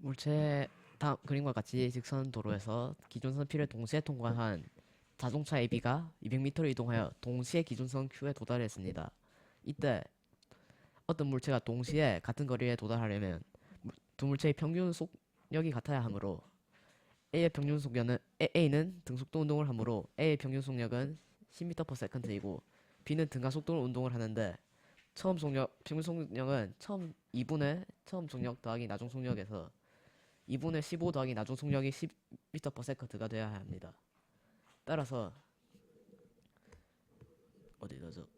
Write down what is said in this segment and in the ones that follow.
물체 다음 그림과 같이 직선 도로에서 기준선 P를 동시에 통과한 자동차 AB가 200m를 이동하여 동시에 기준선 Q에 도달했습니다. 이때 어떤 물체가 동시에 같은 거리에 도달하려면 물- 두 물체의 평균 속력이 같아야 하므로 A의 평균 속력은 A는 등속도 운동을 하므로 A의 평균 속력은 10m/s이고 B는 등가 속도로 운동을 하는데 처음 속력 평균 속력은 처음 2분의 처음 속력 더하기 나중 속력에서 2분의 15 더하기 나중 속력이 10m/s가 되어야 합니다. 따라서 어디 넣죠?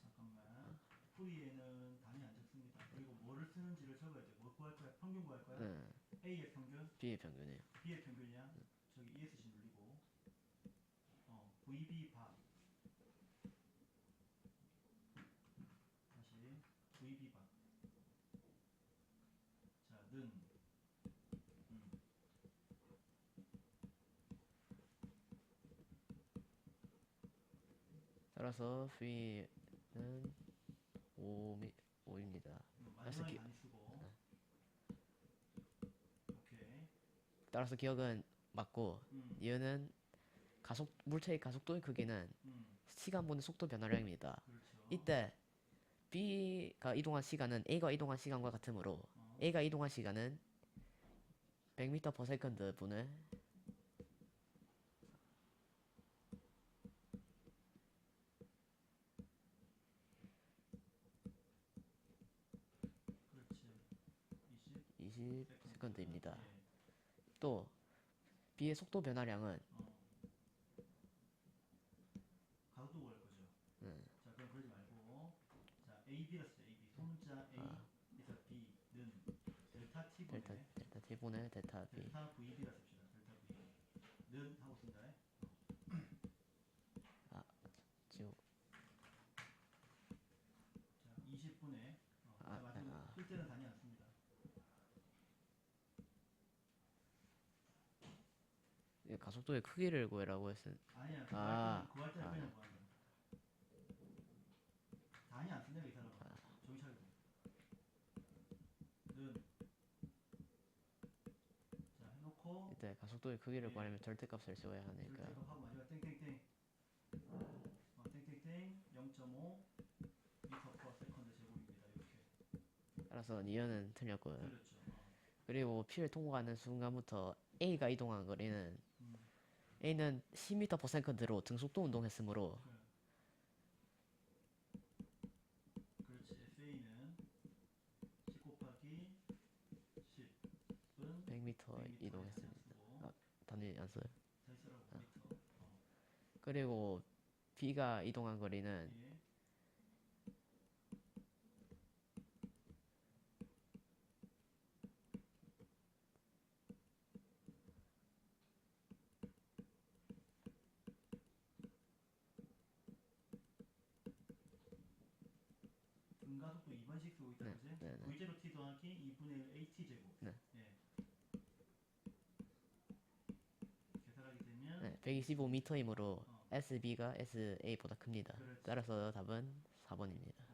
잠깐만. V에는 단위 안 적습니다. 그리고 쓰는지를 적어야 돼. 뭐 구할 거야? 평균 구할 거야? 네, A의 평균, B의 평균이에요. B의 평균이야. 저기 ESC 눌리고. 어, VB 바. 다시 VB 바. 자, 는. 음. 따라서 V는 5미 5입니다. 마지막에 기-. 따라서 기억은 맞고 음. 이유는 가속 물체의 가속도의 크기는 음. 시간 분의 속도 변화량입니다. 그렇죠. 이때 B가 이동한 시간은 A가 이동한 시간과 같으므로 어. A가 이동한 시간은 100m/s 분의 그렇지. 20 20세컨드입니다. 예. 또 B의 속도 변화량은 어. 가속도 구할 거죠. 네. 자, 그럼 그러지 말고 자, AB라 쓰자. AB. 소문자 A 아. B는 델타 T 델타 분의 델타 T 분의 델타 B 델타 VB라 씁시다. 델타 V. 는 하고 쓴다. 지금 자, 20분의 어, 아, 자, 마지막 아. 쓸 때는 단위 안 씁니다. 이 가속도의 크기를 구해라고 했은 아니야. 아. 구할 때는 아. 그냥 구한다. 단위 안 쓴다고 이 사람은. 정신 차리고. 는 자, 해놓고 이때 가속도의 크기를 네. 구하려면 절대값을 세워야 하니까 절대값 하고 마지막 땡땡땡 어, 땡땡땡 0.5 미터 퍼 세컨드 제곱입니다 이렇게 따라서 니은은 틀렸고요. 어. 그리고 P를 통과하는 순간부터 A가 이동한 거리는 음. A는 10m/s로 등속도 운동했으므로 그렇지 FA는 10 곱하기 10은 100m 이동했습니다. 아, 단위 안 써요. 잘 쓰라고 미터 어. 그리고 B가 이동한 거리는 예. 등가속도 2번씩 쓰고 있다 네, 그지? 네, 네. V제로 T 더하기 2분의 1 AT 제곱 네. 예. 계산하게 되면 네, 125m이므로 어. SB가 SA보다 큽니다. 그렇지. 따라서 답은 4번입니다.